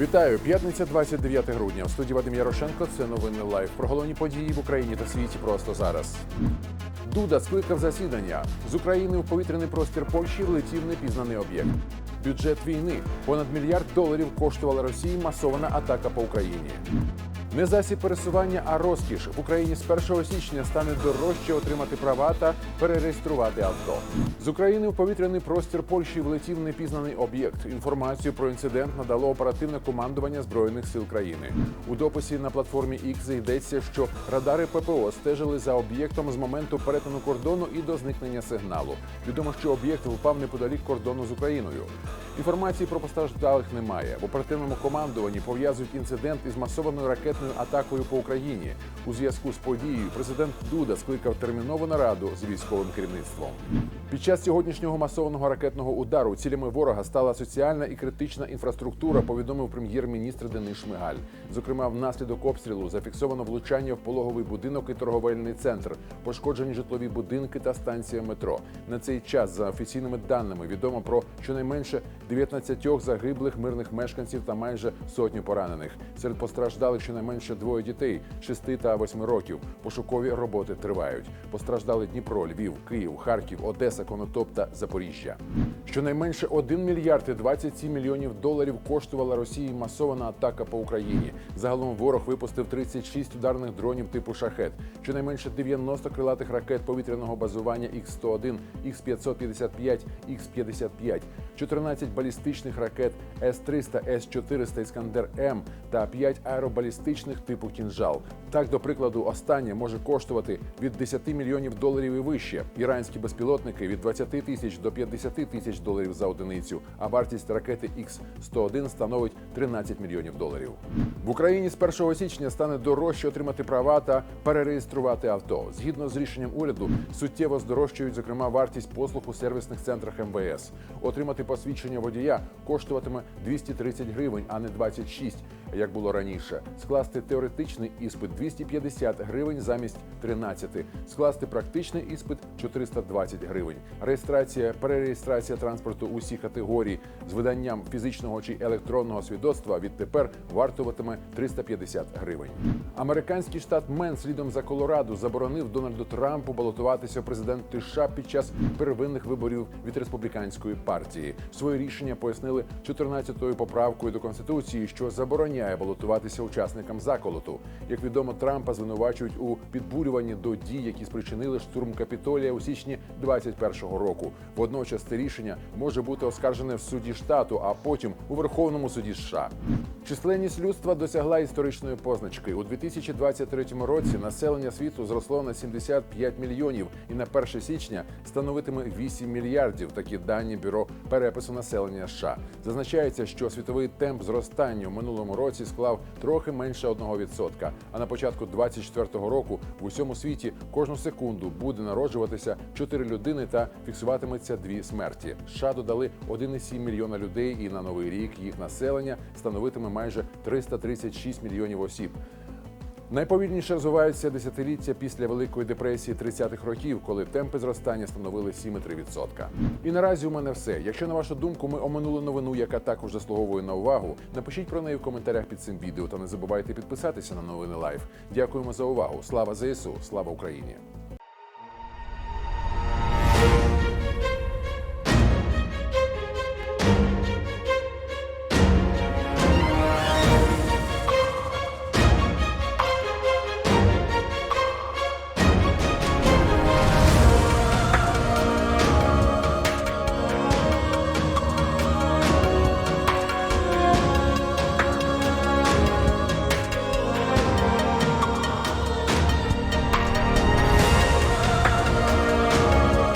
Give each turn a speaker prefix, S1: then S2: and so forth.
S1: Вітаю! П'ятниця 29 грудня. В студії Вадим Ярошенко. Це новини лайф Про головні події в Україні та світі просто зараз. Дуда скликав засідання. З України в повітряний простір Польщі влетів непізнаний об'єкт. Бюджет війни понад мільярд доларів коштувала Росії масована атака по Україні. Не засіб пересування, а розкіш в Україні з 1 січня стане дорожче отримати права та перереєструвати авто. З України в повітряний простір Польщі влетів непізнаний об'єкт. Інформацію про інцидент надало оперативне командування збройних сил країни. У дописі на платформі X йдеться, що радари ППО стежили за об'єктом з моменту перетину кордону і до зникнення сигналу. Відомо, що об'єкт впав неподалік кордону з Україною. Інформації про постраждалих немає. В оперативному командуванні пов'язують інцидент із масованою ракетною атакою по Україні. У зв'язку з подією президент Дуда скликав термінову нараду з військовим керівництвом. Під час сьогоднішнього масованого ракетного удару цілями ворога стала соціальна і критична інфраструктура. Повідомив прем'єр-міністр Денис Шмигаль. Зокрема, внаслідок обстрілу зафіксовано влучання в пологовий будинок і торговельний центр, пошкоджені житлові будинки та станція метро. На цей час, за офіційними даними, відомо про щонайменше 19 загиблих мирних мешканців та майже сотню поранених. Серед постраждалих щонайменше двоє дітей 6 та 8 років. Пошукові роботи тривають. Постраждали Дніпро, Львів, Київ, Харків, Одеса, Конотоп та Запоріжжя. Щонайменше 1 мільярд і 27 мільйонів доларів коштувала Росії масована атака по Україні. Загалом ворог випустив 36 ударних дронів типу шахет, щонайменше 90 крилатих ракет повітряного базування Х-101, Х-555, Х-55, 14 балістичних ракет С-300, С-400 Іскандер М та 5 аеробалістичних типу кінжал. Так, до прикладу, останнє може коштувати від 10 мільйонів доларів і вище. Іранські безпілотники від 20 тисяч до 50 тисяч доларів за одиницю. А вартість ракети Х-101 становить 13 мільйонів доларів. В Україні з 1 січня стане дорожче отримати права та перереєструвати авто. Згідно з рішенням уряду, суттєво здорожчують, зокрема, вартість послуг у сервісних центрах МВС. Отримати посвідчення водія коштуватиме 230 гривень, а не 26, як було раніше. Скласти теоретичний іспит 250 гривень замість 13. Скласти практичний іспит 420 гривень. Реєстрація, перереєстрація транспорту усіх категорій з виданням фізичного чи електронного свідоцтва відтепер вартуватиме 350 гривень. Американський штат Мен слідом за Колорадо заборонив Дональду Трампу балотуватися в президенти США під час первинних виборів від республіканської партії. Своє рішення пояснили 14-ю поправкою до конституції, що забороняє балотуватися учасникам заколоту. Як відомо, Трампа звинувачують у підбурюванні до дій, які спричинили штурм капітолія у січні 21-го року. Водночас це рішення може бути оскаржене в суді штату, а потім у Верховному суді США. Численність людства досягла історичної позначки. У 2023 році населення світу зросло на 75 мільйонів і на 1 січня становитиме 8 мільярдів. Такі дані бюро перепису населення США. Зазначається, що світовий темп зростання у минулому році склав трохи менше 1%. А на початку 2024 року в усьому світі кожну секунду буде народжуватися 4 людини та фіксуватиметься дві смерті. США додали 1,7 мільйона людей, і на новий рік їх населення становитиме майже 336 мільйонів осіб. Найповільніше розвиваються десятиліття після Великої депресії 30-х років, коли темпи зростання становили 7,3%. І наразі у мене все. Якщо на вашу думку ми оминули новину, яка також заслуговує на увагу, напишіть про неї в коментарях під цим відео та не забувайте підписатися на новини Лайф. Дякуємо за увагу. Слава ЗСУ, слава Україні!